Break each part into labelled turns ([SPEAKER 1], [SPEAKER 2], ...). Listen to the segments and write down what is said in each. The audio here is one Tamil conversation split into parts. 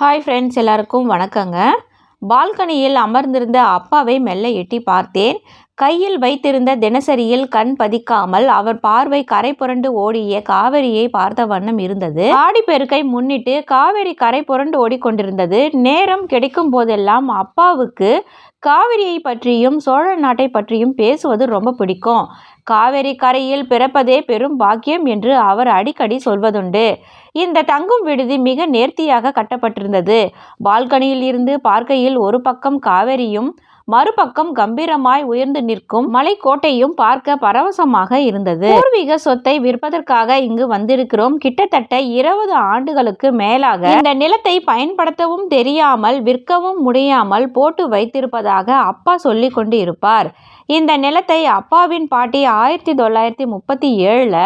[SPEAKER 1] ஹாய் ஃப்ரெண்ட்ஸ் எல்லாருக்கும் வணக்கங்க. பால்கனியில் அமர்ந்திருந்த அப்பாவை மெல்ல எட்டி பார்த்தேன். கையில் வைத்திருந்த தினசரியில் கண் பதிக்காமல் அவர் பார்வை கரை புரண்டு ஓடிய காவிரியை பார்த்த வண்ணம் இருந்தது. ஆடிப்பெருக்கை முன்னிட்டு காவிரி கரை புரண்டு ஓடிக்கொண்டிருந்தது. நேரம் கிடைக்கும் போதெல்லாம் அப்பாவுக்கு காவிரியை பற்றியும் சோழ நாட்டை பற்றியும் பேசுவது ரொம்ப பிடிக்கும். காவேரி கரையில் பிறப்பதே பெரும் பாக்கியம் என்று அவர் அடிக்கடி சொல்வதுண்டு. இந்த தங்கும் விடுதி மிக நேர்த்தியாக கட்டப்பட்டிருந்தது. பால்கனியில் இருந்து பார்க்கையில் ஒரு பக்கம் காவேரியும் மறுபக்கம் கம்பீரமாய் உயர்ந்து நிற்கும் மலைக்கோட்டையும் பார்க்க பரவசமாக இருந்தது. பூர்வீக சொத்தை விற்பதற்காக இங்கு வந்திருக்கிறோம். கிட்டத்தட்ட இருபது ஆண்டுகளுக்கு மேலாக இந்த நிலத்தை பயன்படுத்தவும் தெரியாமல் விற்கவும் முடியாமல் போட்டு வைத்திருப்பதாக அப்பா சொல்லி கொண்டு இருப்பார் இந்த நிலத்தை அப்பாவின் பாட்டி ஆயிரத்தி தொள்ளாயிரத்தி முப்பத்தி ஏழில்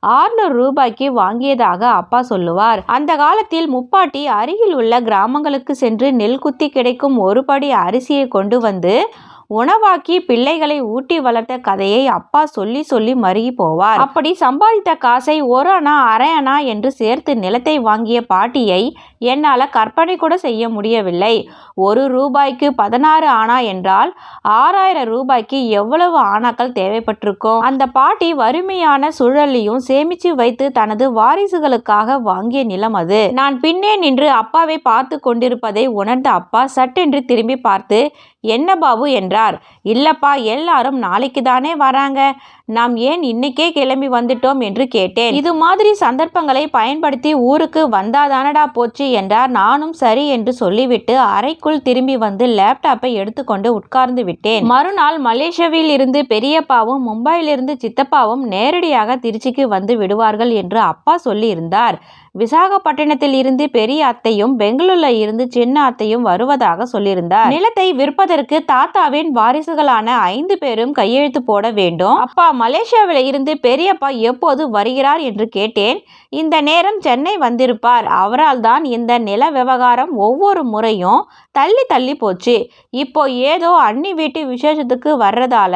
[SPEAKER 1] ஆறுநூறு ரூபாய்க்கு வாங்கியதாக அப்பா சொல்லுவார். அந்த காலத்தில் முப்பாட்டி அருகில் உள்ள கிராமங்களுக்கு சென்று நெல் குத்தி கிடைக்கும் ஒரு படி அரிசியை கொண்டு வந்து உணவாக்கி பிள்ளைகளை ஊட்டி வளர்த்த கதையை அப்பா சொல்லி சொல்லி மருகி போவார். அப்படி சம்பாதித்த காசை ஒரு அணா அரை அணா என்று சேர்த்து நிலத்தை வாங்கிய பாட்டியை என்னால் கற்பனை கூட செய்ய முடியவில்லை. ஒரு ரூபாய்க்கு பதினாறு ஆனா என்றால் ஆறாயிரம் ரூபாய்க்கு எவ்வளவு ஆனாக்கள் தேவைப்பட்டிருக்கும்? அந்த பாட்டி வறுமையான சூழலையும் சேமிச்சு வைத்து தனது வாரிசுகளுக்காக வாங்கிய நிலம் அது. நான் பின்னே நின்று அப்பாவை பார்த்து கொண்டிருப்பதை உணர்ந்த அப்பா சட்டென்று திரும்பி பார்த்து என்ன பாபு? என்றார். இல்லப்பா எல்லாரும் நாளைக்கு தானே வராங்க. நாம் ஏன் இன்னைக்கே கிளம்பி வந்துட்டோம்? என்று கேட்டேன். இது மாதிரி சந்தர்ப்பங்களை பயன்படுத்தி ஊருக்கு வந்தாதானடா போச்சு? என்றார். நானும் சரி என்று சொல்லிவிட்டு அறைக்குள் திரும்பி வந்து லேப்டாப்பை எடுத்துக்கொண்டு உட்கார்ந்து விட்டேன். மறுநாள் மலேசியாவில் இருந்து பெரியப்பாவும் மும்பையிலிருந்து சித்தப்பாவும் நேரடியாக திருச்சிக்கு வந்து விடுவார்கள் என்று அப்பா சொல்லியிருந்தார். விசாகப்பட்டினத்தில் இருந்து பெரிய அத்தையும் பெங்களூர்ல இருந்து சின்ன அத்தையும் வருவதாக சொல்லியிருந்தார். நிலத்தை விற்பதற்கு தாத்தாவின் வாரிசுகளான ஐந்து பேரும் கையெழுத்து போட வேண்டும். அப்பா மலேசியாவில் இருந்து பெரியப்பா எப்போது வருகிறார் என்று கேட்டேன். இந்த நேரம் சென்னை வந்திருப்பார். அவரால் தான் இந்த நில விவகாரம் ஒவ்வொரு முறையும் தள்ளி தள்ளி போச்சு. இப்போ ஏதோ அன்னி வீட்டு விசேஷத்துக்கு வர்றதால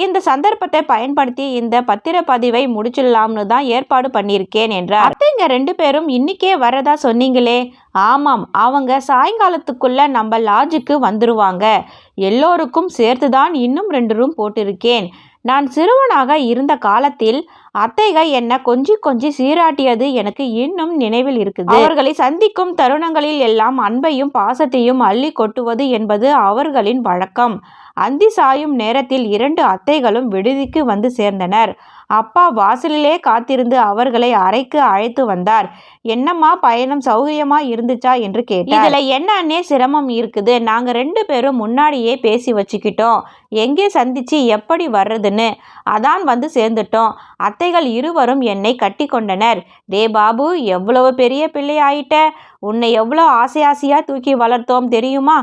[SPEAKER 1] இந்த சந்தர்ப்பத்தை பயன்படுத்தி இந்த பத்திரப்பதிவை முடிச்சிடலாம்னு தான் ஏற்பாடு பண்ணியிருக்கேன் என்றார். அத்தைங்க ரெண்டு பேரும் இன்னிக்கே வர்றதா சொன்னீங்களே? ஆமாம் அவங்க சாயங்காலத்துக்குள்ள நம்ம லாட்ஜுக்கு வந்துருவாங்க. எல்லோருக்கும் சேர்த்து தான் இன்னும் ரெண்டு ரூம் போட்டிருக்கேன். நான் சிறுவனாக இருந்த காலத்தில் அத்தைகள் என்ன கொஞ்சி கொஞ்சி சீராட்டியது எனக்கு இன்னும் நினைவில் இருக்குது. அவர்களை சந்திக்கும் தருணங்களில் எல்லாம் அன்பையும் பாசத்தையும் அள்ளி கொட்டுவது என்பது அவர்களின் வழக்கம். அந்தி சாயும் நேரத்தில் இரண்டு அத்தைகளும் விடுதிக்கு வந்து சேர்ந்தனர். அப்பா வாசலிலே காத்திருந்து அவர்களை அறைக்கு அழைத்து வந்தார். என்னம்மா பயணம் சௌகரியமா இருந்துச்சா? என்று கேட்டார். இதுல என்னன்னே சிரமம் இருக்குது. நாங்க ரெண்டு பேரும் முன்னாடியே பேசி வச்சுக்கிட்டோம். எங்கே சந்திச்சு எப்படி வர்றதுன்னு? அதான் வந்து சேர்ந்துட்டோம். அத்தைகள் இருவரும் என்னை கட்டி கொண்டனர். டே பாபு எவ்வளவு பெரிய பிள்ளை ஆயிட்ட? உன்னை எவ்வளோ ஆசை ஆசையா தூக்கி வளர்த்தோம் தெரியுமா?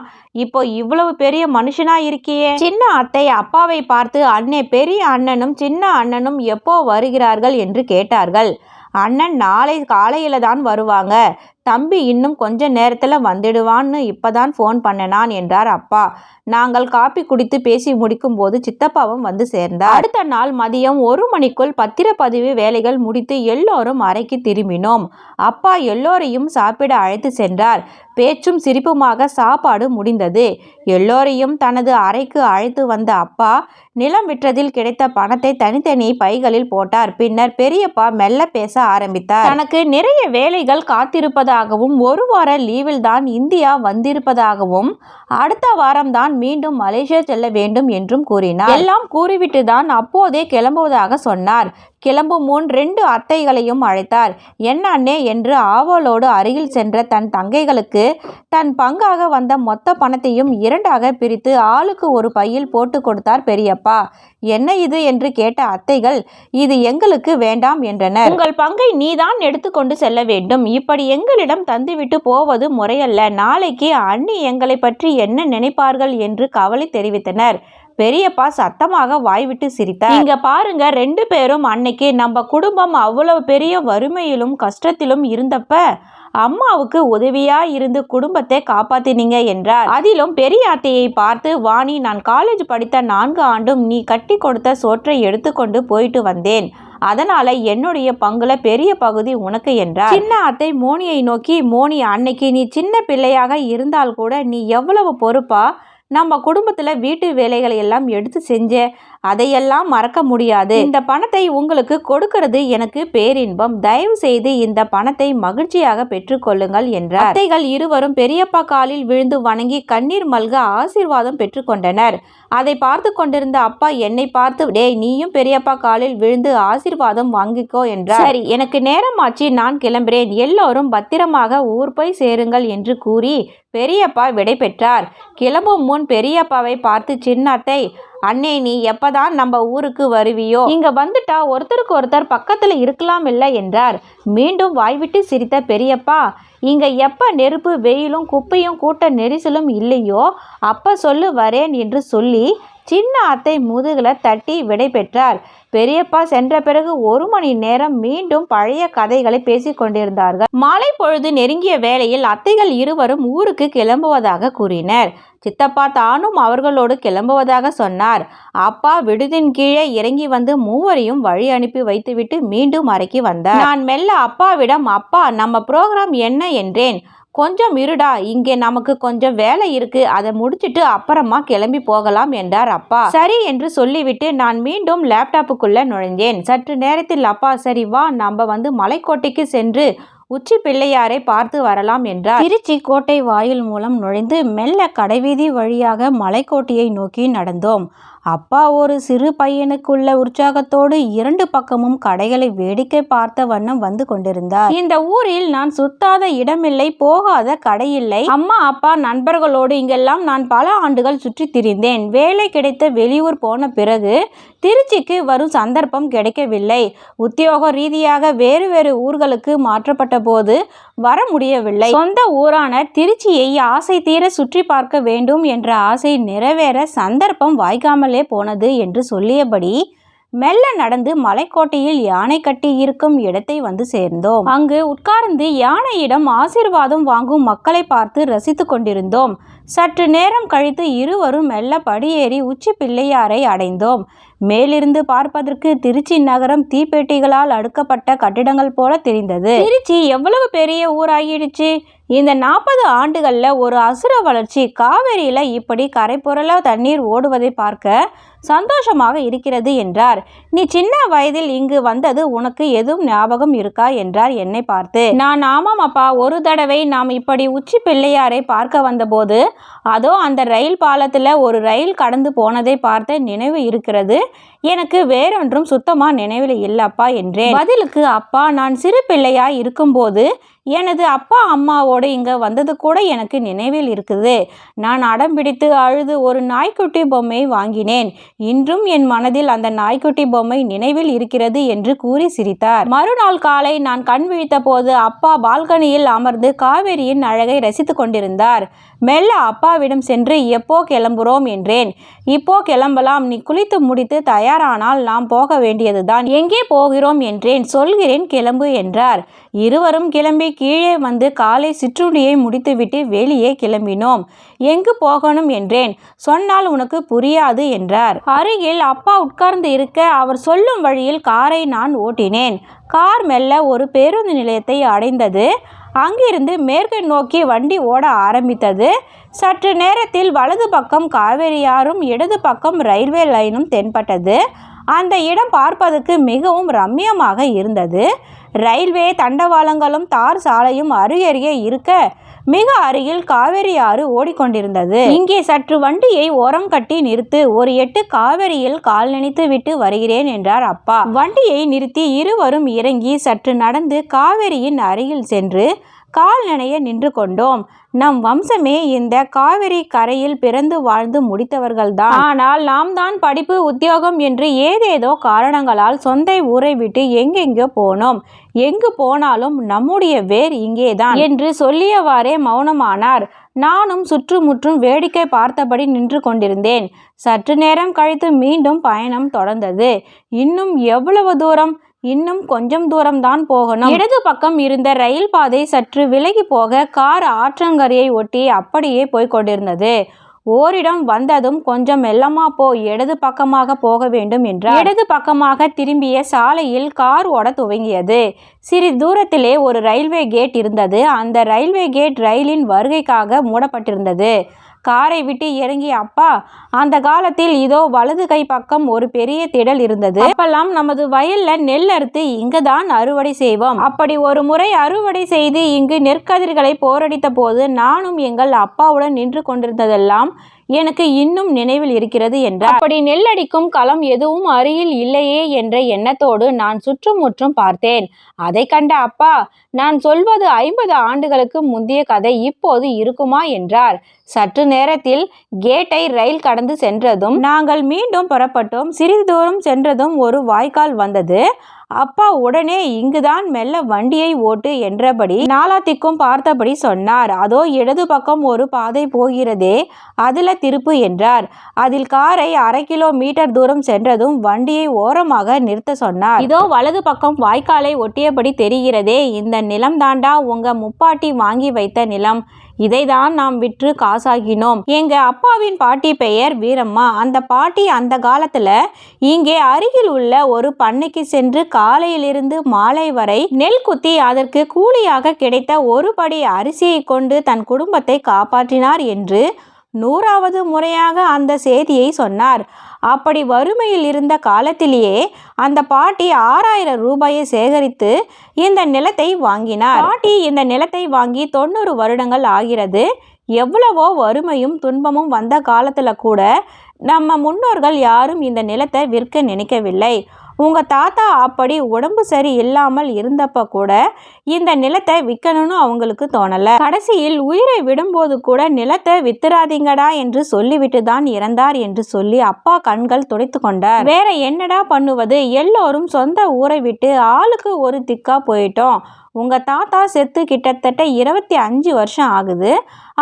[SPEAKER 1] இப்போ இவ்வளவு பெரிய மனுஷனா இருக்கியே. சின்ன அத்தை அப்பாவை பார்த்து அண்ணே பெரிய அண்ணனும் சின்ன அண்ணனும் எப்போ வருகிறார்கள் என்று கேட்டார்கள். அண்ணன் நாளை காலையில தான் வருவாங்க. தம்பி இன்னும் கொஞ்ச நேரத்தில் வந்துடுவான்னு இப்பதான் ஃபோன் பண்ணனான் என்றார் அப்பா. நாங்கள் காப்பி குடித்து பேசி முடிக்கும் போது சித்தப்பாவும் வந்து சேர்ந்தார். அடுத்த நாள் மதியம் ஒரு மணிக்குள் பத்திரப்பதிவு வேலைகள் முடித்து எல்லோரும் அறைக்கு திரும்பினோம். அப்பா எல்லோரையும் சாப்பிட அழைத்து சென்றார். பேச்சும் சிரிப்புமாக சாப்பாடு முடிந்தது. எல்லோரையும் தனது அறைக்கு அழைத்து வந்த அப்பா நிலம் விற்றதில் கிடைத்த பணத்தை தனித்தனி பைகளில் போட்டார். பின்னர் பெரியப்பா மெல்ல பேச ஆரம்பித்தார். தனக்கு நிறைய வேலைகள் காத்திருப்பது இருப்பதாகவும் ஒரு வார லீவில் தான் இந்தியா வந்திருப்பதாகவும் அடுத்த வாரம் தான் மீண்டும் மலேசியா செல்ல வேண்டும் என்றும் கூறினார். எல்லாம் கூறிவிட்டு தான் அப்போதே கிளம்புவதாக சொன்னார். கிளம்பும் முன் ரெண்டு அத்தைகளையும் அழைத்தார். என்ன அண்ணே என்று ஆவலோடு அருகில் சென்ற தன் தங்கைகளுக்கு தன் பங்காக வந்த மொத்த பணத்தையும் இரண்டாக பிரித்து ஆளுக்கு ஒரு பையில் போட்டு கொடுத்தார் பெரியப்பா. என்ன இது என்று கேட்ட அத்தைகள் இது எங்களுக்கு வேண்டாம் என்றனர். உங்கள் பங்கை நீதான் எடுத்துக்கொண்டு செல்ல வேண்டும். இப்படி எங்களிடம் தந்துவிட்டு போவது முறையல்ல. நாளைக்கு அண்ணி எங்களை பற்றி என்ன நினைப்பார்கள்? என்று கவலை தெரிவித்தனர். பெரியப்பா சத்தமாக வாய்விட்டு சிரித்தார். இங்க பாருங்க ரெண்டு பேரும் அன்னைக்கு நம்ம குடும்பம் அவ்வளவு பெரிய வறுமையிலும் கஷ்டத்திலும் இருந்தப்ப
[SPEAKER 2] அம்மாவுக்கு உதவியா இருந்து குடும்பத்தை காப்பாத்தினீங்க என்றார். அதிலும் பெரிய அத்தையை பார்த்து வாணி நான் காலேஜ் படித்த நான்கு ஆண்டும் நீ கட்டி கொடுத்த சோற்றை எடுத்துக்கொண்டு போயிட்டு வந்தேன். அதனால என்னுடைய பங்குல பெரிய பகுதி உனக்கு என்றார். சின்ன அத்தை மோனியை நோக்கி மோனி அன்னைக்கு நீ சின்ன பிள்ளையாக இருந்தால் கூட நீ எவ்வளவு பொறுப்பா? நம்ம குடும்பத்தில் வீட்டு வேலைகளை எல்லாம் எடுத்து செஞ்ச அதையெல்லாம் மறக்க முடியாது. இந்த பணத்தை உங்களுக்கு கொடுக்கிறது எனக்கு பேரின்பம். தயவு செய்து இந்த பணத்தை மகிழ்ச்சியாக பெற்றுக்கொள்ளுங்கள் என்றார். அத்தைகள் இருவரும் பெரியப்பா காலில் விழுந்து வணங்கி கண்ணீர் மல்க ஆசீர்வாதம் பெற்றுக்கொண்டனர் அதை பார்த்து கொண்டிருந்த அப்பா என்னை பார்த்து டேய் நீயும் பெரியப்பா காலில் விழுந்து ஆசீர்வாதம் வாங்கிக்கோ என்றார். சரி எனக்கு நேரமாச்சு நான் கிளம்புறேன். எல்லோரும் பத்திரமாக ஊர் போய் சேருங்கள் என்று கூறி பெரியப்பா விடை பெற்றார். கிளம்பும் முன் பெரியப்பாவை பார்த்து சின்னத்தை அண்ணே நீ எப்பதான் நம்ம ஊருக்கு வருவியோ? இங்க வந்துட்டா ஒருத்தருக்கு ஒருத்தர் பக்கத்துல இருக்கலாம் இல்லை என்றார். மீண்டும் வாய்விட்டு சிரித்த பெரியப்பா இங்க எப்ப நெருப்பு வெயிலும் குப்பையும் கூட்ட நெரிசலும் இல்லையோ அப்ப சொல்லு வரேன் என்று சொல்லி சின்ன அத்தை முதுகில் தட்டி விடை பெற்றார் பெரியப்பா சென்ற பிறகு ஒரு மணி நேரம் மீண்டும் பழைய கதைகளை பேசிக் கொண்டிருந்தார்கள். மாலை பொழுது நெருங்கிய வேளையில் அத்தைகள் இருவரும் ஊருக்கு கிளம்புவதாக கூறினர். சித்தப்பா தானும் அவர்களோடு கிளம்புவதாக சொன்னார். அப்பா விடுதின் கீழே இறங்கி வந்து மூவரையும் வழி அனுப்பி வைத்துவிட்டு மீண்டும் அறைக்கு வந்தார். நான் மெல்ல அப்பாவிடம் அப்பா நம்ம புரோகிராம் என்ன? என்றேன். கொஞ்சம் இருடா இங்கே நமக்கு கொஞ்சம் வேலை இருக்கு அதை முடிச்சிட்டு அப்புறமா கிளம்பி போகலாம் என்றார் அப்பா. சரி என்று சொல்லிவிட்டு நான் மீண்டும் லேப்டாப்புக்குள்ள நுழைந்தேன். சற்று நேரத்தில் அப்பா சரி வா நம்ம வந்து மலைக்கோட்டைக்கு சென்று உச்சி பிள்ளையாரை பார்த்து வரலாம் என்றார். திருச்சி கோட்டை வாயில் மூலம் நுழைந்து மெல்ல கடைவீதி வழியாக மலைக்கோட்டையை நோக்கி நடந்தோம். அப்பா ஒரு சிறு பையனுக்குள்ள உற்சாகத்தோடு இரண்டு பக்கமும் கடைகளை வேடிக்கை பார்த்த வண்ணம் வந்து கொண்டிருந்தார். இந்த ஊரில் நான் சுத்தாத இடமில்லை போகாத கடையில்லை. அம்மா அப்பா நண்பர்களோடு இங்கெல்லாம் நான் பல ஆண்டுகள் சுற்றி திரிந்தேன். வேலை கிடைத்த வெளியூர் போன பிறகு திருச்சிக்கு வரும் சந்தர்ப்பம் கிடைக்கவில்லை. உத்தியோக ரீதியாக வேறு வேறு ஊர்களுக்கு மாற்றப்பட்ட போது வர முடியவில்லை. சொந்த ஊரான திருச்சியை ஆசை தீர சுற்றி பார்க்க வேண்டும் என்ற ஆசை நிறைவேற சந்தர்ப்பம் வாய்க்காமல் போனது என்று சொல்லியபடி மெல்ல நடந்து மலைக்கோட்டையில் யானை கட்டி இருக்கும் இடத்தை வந்து சேர்ந்தோம். அங்கு உட்கார்ந்து யானையிடம் ஆசீர்வாதம் வாங்கும் மக்களை பார்த்து ரசித்து கொண்டிருந்தோம். சற்று நேரம் கழித்து இருவரும் மெல்ல படியேறி உச்சி பிள்ளையாரை அடைந்தோம். மேலிருந்து பார்ப்பதற்கு திருச்சி நகரம் தீப்பெட்டிகளால் அடுக்கப்பட்ட கட்டிடங்கள் போல தெரிந்தது. திருச்சி எவ்வளவு பெரிய ஊராகிடுச்சு? இந்த நாற்பது ஆண்டுகளில் ஒரு அசுர வளர்ச்சி காவேரியில் இப்படி கரைபுரள தண்ணீர் ஓடுவதை பார்க்க சந்தோஷமாக இருக்கிறது என்றார். நீ சின்ன வயதில் இங்கு வந்தது உனக்கு எதுவும் ஞாபகம் இருக்கா? என்றார் என்னை பார்த்து. நான் ஆமாம் அப்பா. ஒரு தடவை நாம் இப்படி உச்சி பிள்ளையாரை பார்க்க வந்தபோது அதோ அந்த ரயில் பாலத்தில் ஒரு ரயில் கடந்து போனதை பார்த்த நினைவு இருக்கிறது. எனக்கு வேறொன்றும் சுத்தமாக நினைவில் இல்லப்பா என்றேன். பதிலுக்கு அப்பா நான் சிறு பிள்ளையாய் இருக்கும்போது எனது அப்பா அம்மாவோடு இங்கே வந்தது கூட எனக்கு நினைவில் இருக்குது. நான் அடம் பிடித்து அழுது ஒரு நாய்க்குட்டி பொம்மை வாங்கினேன். இன்றும் என் மனதில் அந்த நாய்க்குட்டி பொம்மை நினைவில் இருக்கிறது என்று கூறி சிரித்தார். மறுநாள் காலை நான் கண் விழித்த போது அப்பா பால்கனியில் அமர்ந்து காவேரியின் அழகை ரசித்து கொண்டிருந்தார். மெல்ல அப்பாவிடம் சென்று எப்போ கிளம்புறோம்? என்றேன். இப்போ கிளம்பலாம். நீ குளித்து முடித்து தயாரானால் நாம் போக வேண்டியதுதான். எங்கே போகிறோம்? என்றேன். சொல்கிறேன் கிளம்பு என்றார். இருவரும் கிளம்பி கீழே வந்து காலை சிற்றுண்டியை முடித்துவிட்டு வெளியே கிளம்பினோம். எங்கு போகணும் என்றேன். சொன்னால் உனக்கு புரியாது என்றார். அருகில் அப்பா உட்கார்ந்து இருக்க அவர் சொல்லும் வழியில் காரை நான் ஓட்டினேன். கார் மெல்ல ஒரு பேருந்து நிலையத்தை அடைந்தது. அங்கிருந்து மேற்கு நோக்கி வண்டி ஓட ஆரம்பித்தது. சற்று நேரத்தில் வலது பக்கம் காவேரியாரும் இடது பக்கம் ரயில்வே லைனும் தென்பட்டது. அந்த இடம் பார்ப்பதற்கு மிகவும் ரம்மியமாக இருந்தது. ரயில்வே தண்டவாளங்களும் தார் சாலையும் அருகருகே இருக்க மிக அருகில் காவேரி ஆறு ஓடிக்கொண்டிருந்தது. இங்கே சற்று வண்டியை ஓரம் கட்டி நிறுத்து ஒரு எட்டு காவேரியில் கால் நினைத்து விட்டு வருகிறேன் என்றார் அப்பா. வண்டியை நிறுத்தி இருவரும் இறங்கி சற்று நடந்து காவேரியின் அருகில் சென்று கால் நினைய நின்று கொண்டோம். நம் வம்சமே இந்த காவிரி கரையில் பிறந்து வாழ்ந்து முடித்தவர்கள்தான். ஆனால் நாம் தான் படிப்பு உத்தியோகம் என்று ஏதேதோ காரணங்களால் சொந்த ஊரை விட்டு எங்கெங்கோ போனோம். எங்கு போனாலும் நம்முடைய வேர் இங்கேதான் என்று சொல்லியவாறே மௌனமானார். நானும் சுற்றுமுற்றும் வேடிக்கை பார்த்தபடி நின்று கொண்டிருந்தேன். சற்று நேரம் கழித்து மீண்டும் பயணம் தொடர்ந்தது. இன்னும் எவ்வளவு தூரம்? இன்னும் கொஞ்சம் தூரம்தான் போகணும். இடது பக்கம் இருந்த ரயில் பாதை சற்று விலகி போக கார் ஆற்றங்கரையை ஒட்டி அப்படியே போய்க் கொண்டிருந்தது. ஓரிடம் வந்ததும் கொஞ்சம் மெல்லமா போ இடது பக்கமாக போக வேண்டும் என்றார். இடது பக்கமாக திரும்பிய சாலையில் கார் ஓட துவங்கியது. சிறிது தூரத்திலே ஒரு ரயில்வே கேட் இருந்தது. அந்த ரயில்வே கேட் ரயிலின் வருகைக்காக மூடப்பட்டிருந்தது. காரை விட்டு இறங்கி அப்பா அந்த காலத்தில் இதோ வலது கை பக்கம் ஒரு பெரிய திடல் இருந்தது. அப்பெல்லாம் நமது வயல்ல நெல் அறுத்து இங்குதான் அறுவடை செய்வோம். அப்படி ஒரு முறை அறுவடை செய்து இங்கு நெற்கதிர்களை போரடித்த போது நானும் எங்கள் அப்பாவுடன் நின்று கொண்டிருந்ததெல்லாம் எனக்கு இன்னும் நினைவில் இருக்கிறது என்றார். அப்படி நெல்லடிக்கும் களம் எதுவும் அருகில் இல்லையே என்ற எண்ணத்தோடு நான் சுற்றுமுற்றும் பார்த்தேன். அதை கண்ட அப்பா நான் சொல்வது ஐம்பது ஆண்டுகளுக்கு முந்தைய கதை இப்போது இருக்குமா என்றார். சற்று நேரத்தில் கேட்டை ரயில் கடந்து சென்றதும் நாங்கள் மீண்டும் புறப்பட்டோம். சிறிது தூரம் சென்றதும் ஒரு வாய்க்கால் வந்தது. அப்பா உடனே இங்குதான் மெல்ல வண்டியை ஓட்டு என்றபடி நாலாத்திக்கும் பார்த்தபடி சொன்னார். அதோ இடது பக்கம் ஒரு பாதை போகிறதே அதுல திருப்பு என்றார். அதில் காரை அரை கிலோமீட்டர் தூரம் சென்றதும் வண்டியை ஓரமாக நிறுத்த சொன்னார். இதோ வலது பக்கம் வாய்க்காலை ஒட்டியபடி தெரிகிறதே இந்த நிலம் தாண்டா உங்க முப்பாட்டி வாங்கி வைத்த நிலம். இதைதான் நாம் விற்று காசாகினோம். எங்க அப்பாவின் பாட்டி பெயர் வீரம்மா. அந்த பாட்டி அந்த காலத்துல இங்கே அருகில் உள்ள ஒரு பண்ணைக்கு சென்று காலையிலிருந்து மாலை வரை நெல் குத்தி அதற்கு கூலியாக கிடைத்த ஒரு படி அரிசியை கொண்டு தன் குடும்பத்தை காப்பாற்றினார் என்று நூறாவது முறையாக அந்த செய்தியை சொன்னார். அப்படி வறுமையில் இருந்த காலத்திலேயே அந்த பாட்டி ஆறாயிரம் ரூபாயை சேகரித்து இந்த நிலத்தை வாங்கினார். பாட்டி இந்த நிலத்தை வாங்கி தொண்ணூறு வருடங்கள் ஆகிறது. எவ்வளவோ வறுமையும் துன்பமும் வந்த காலத்தில் கூட நம்ம முன்னோர்கள் யாரும் இந்த நிலத்தை விற்க நினைக்கவில்லை. உங்கள் தாத்தா அப்படி உடம்பு சரி இல்லாமல் இருந்தப்ப கூட இந்த நிலத்தை விற்கணும்னு அவங்களுக்கு தோணலை. கடைசியில் உயிரை விடும்போது கூட நிலத்தை வித்துராதீங்கடா என்று சொல்லிவிட்டு தான் இறந்தார் என்று சொல்லி அப்பா கண்கள் துடைத்து கொண்டார். வேற என்னடா பண்ணுவது? எல்லோரும் சொந்த ஊரை விட்டு ஆளுக்கு ஒரு திக்கா போயிட்டோம். உங்கள் தாத்தா செத்து கிட்டத்தட்ட இருபத்தி அஞ்சு வருஷம் ஆகுது.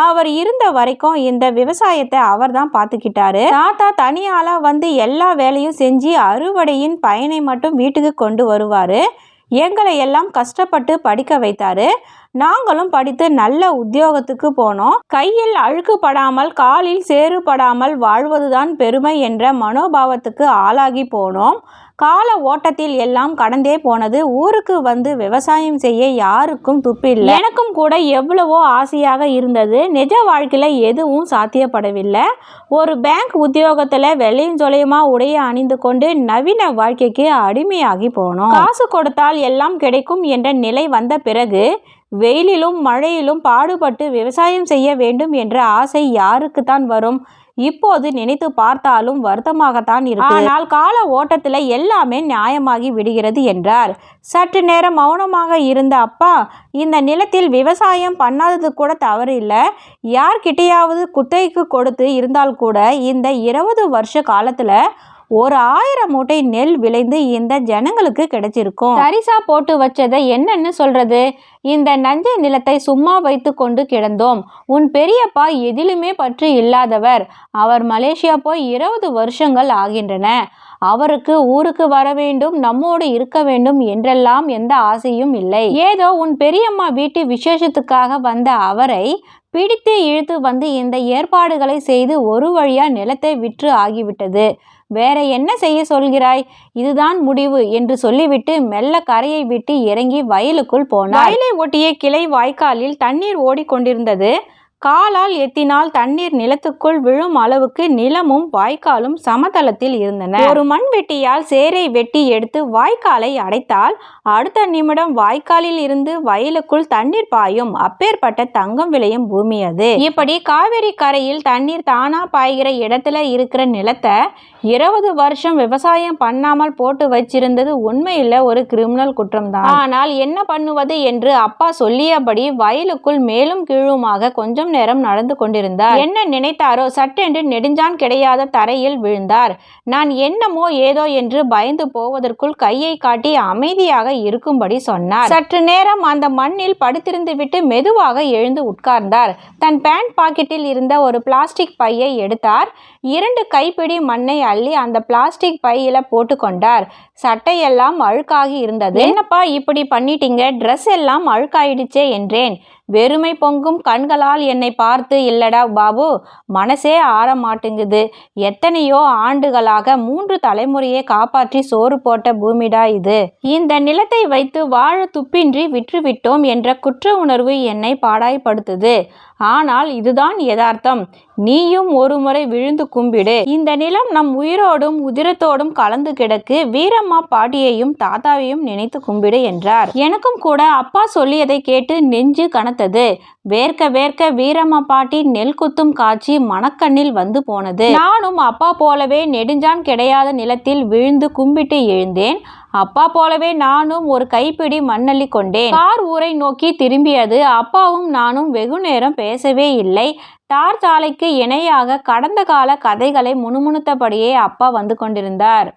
[SPEAKER 2] அவர் இருந்த வரைக்கும் இந்த விவசாயத்தை அவர் தான் பார்த்துக்கிட்டாரு தாத்தா தனியாளா வந்து எல்லா வேலையும் செஞ்சு அறுவடையின் பயனை மட்டும் வீட்டுக்கு கொண்டு வருவார். எங்களை எல்லாம் கஷ்டப்பட்டு படிக்க வைத்தாரு. நாங்களும் படித்து நல்ல உத்தியோகத்துக்கு போனோம். கையில் அழுக்கு படாமல் காலில் சேறுபடாமல் வாழ்வதுதான் பெருமை என்ற மனோபாவத்துக்கு ஆளாகி போனோம். கால ஓட்டத்தில் எல்லாம் கடந்தே போனது. ஊருக்கு வந்து விவசாயம் செய்ய யாருக்கும் துப்பில்லை. எனக்கும் கூட எவ்வளவோ ஆசையாக இருந்தது. நிஜ வாழ்க்கையில் எதுவும் சாத்தியப்படவில்லை. ஒரு பேங்க் உத்தியோகத்தில் வெள்ளையும் சொலையுமா உடைய அணிந்து கொண்டு நவீன வாழ்க்கைக்கு அடிமையாகி போனோம். காசு கொடுத்தால் எல்லாம் கிடைக்கும் என்ற நிலை வந்த பிறகு வெயிலிலும் மழையிலும் பாடுபட்டு விவசாயம் செய்ய வேண்டும் என்ற ஆசை யாருக்குத்தான் வரும்? இப்போது நினைத்து பார்த்தாலும் வருத்தமாகத்தான் இருக்கு. ஆனால் கால ஓட்டத்தில் எல்லாமே நியாயமாகி விடுகிறது என்றார். சற்று நேரம் மௌனமாக இருந்த அப்பா இந்த நிலத்தில் விவசாயம் பண்ணாதது கூட தவறு இல்லை யார்கிட்டையாவது குத்தைக்கு கொடுத்து இருந்தால் கூட இந்த இருபது வருஷ காலத்தில் ஒரு ஆயிரம் மூட்டை நெல் விளைந்து இந்த ஜனங்களுக்கு கிடைச்சிருக்கும். தரிசா போட்டு வச்சதை என்னன்னு சொல்றது? இந்த நஞ்சை நிலத்தை சும்மா வைத்து கொண்டு கிடந்தோம். உன் பெரியப்பா எதிலுமே பற்று இல்லாதவர். அவர் மலேசியா போய் இருபது வருஷங்கள் ஆகின்றன. அவருக்கு ஊருக்கு வர வேண்டும் நம்மோடு இருக்க வேண்டும் என்றெல்லாம் எந்த ஆசையும் இல்லை. ஏதோ உன் பெரியம்மா வீட்டு விசேஷத்துக்காக வந்த அவரை பிடித்து இழுத்து வந்து இந்த ஏற்பாடுகளை செய்து ஒரு வழியா நிலத்தை விற்று ஆகிவிட்டது. வேற என்ன செய்ய சொல்கிறாய்? இதுதான் முடிவு என்று சொல்லிவிட்டு மெல்ல கரையை விட்டு இறங்கி வயலுக்குள் போனார் வயலை ஒட்டிய கிளை வாய்க்காலில் தண்ணீர் ஓடிக்கொண்டிருந்தது. காலால் எத்தினால் தண்ணீர் நிலத்துக்குள் விழும் அளவுக்கு நிலமும் வாய்க்காலும் சமதளத்தில் இருந்தன. ஒரு மண் வெட்டியால் சேரை வெட்டி எடுத்து வாய்க்காலை அடைத்தால் அடுத்த நிமிடம் வாய்க்காலில் இருந்து வயலுக்குள் தண்ணீர் பாயும். அப்பேற்பட்ட தங்கம் விளையும் பூமி அது. இப்படி காவிரி கரையில் தண்ணீர் தானா பாய்கிற இடத்துல இருக்கிற நிலத்தை இருபது வருஷம் விவசாயம் பண்ணாமல் போட்டு வச்சிருந்தது உண்மையில் ஒரு கிரிமினல் குற்றம் தான் ஆனால் என்ன பண்ணுவது என்று அப்பா சொல்லியபடி வயலுக்குள் மேலும் கீழுமாக கொஞ்சம் கொஞ்சம் நேரம் நடந்து கொண்டிருந்தார். என்ன நினைத்தாரோ சட்டென்று நெடுஞ்சான் கிடையாத தரையில் விழுந்தார். நான் என்னமோ ஏதோ என்று பயந்து போவதற்குள் கையை காட்டி அமைதியாக இருக்கும்படி சொன்னார். சற்று நேரம் அந்த மண்ணில் படுத்திருந்து விட்டு மெதுவாக எழுந்து உட்கார்ந்தார். தன் பேண்ட் பாக்கெட்டில் இருந்த ஒரு பிளாஸ்டிக் பையை எடுத்தார். இரண்டு கைப்பிடி மண்ணை அள்ளி அந்த பிளாஸ்டிக் பையில போட்டுக்கொண்டார் சட்டையெல்லாம் அழுக்காகி இருந்தது. என்னப்பா இப்படி பண்ணிட்டீங்க? ட்ரெஸ் எல்லாம் அழுக்காயிடுச்சே என்றேன். வெறுமை பொங்கும் கண்களால் என்னை பார்த்து இல்லடா பாபு. மனசே ஆற மாட்டேங்குது எத்தனையோ ஆண்டுகளாக மூன்று தலைமுறையை காப்பாற்றி சோறு போட்ட பூமிடா இது. இந்த நிலத்தை வைத்து வாழ துப்பின்றி விற்றுவிட்டோம் என்ற குற்ற உணர்வு என்னை பாடாய்படுத்துது ஆனால் இதுதான் யதார்த்தம். நீயும் ஒருமுறை விழுந்து கும்பிடு. இந்த நிலம் நம் உயிரோடும் உதிரத்தோடும் கலந்து கிடக்கு. வீரம்மா பாட்டியையும் தாத்தாவையும் நினைத்து கும்பிடு என்றார். எனக்கும் கூட அப்பா சொல்லியதை கேட்டு நெஞ்சு கனத்தது. வேர்க்க வேர்க்க வீரம்மா பாட்டி நெல் குத்தும் காட்சி மனக்கண்ணில் வந்து போனது. நானும் அப்பா போலவே நெடுஞ்சான் கிடையாத நிலத்தில் விழுந்து கும்பிட்டு எழுந்தேன். அப்பா போலவே நானும் ஒரு கைப்பிடி மண்ணள்ளி கொண்டேன். கார் ஊரை நோக்கி திரும்பியது அப்பாவும் நானும் வெகு நேரம் பேசவே இல்லை. தார் சாலைக்கு இணையாக கடந்த கால கதைகளை முணுமுணுத்தபடியே அப்பா வந்து கொண்டிருந்தார்.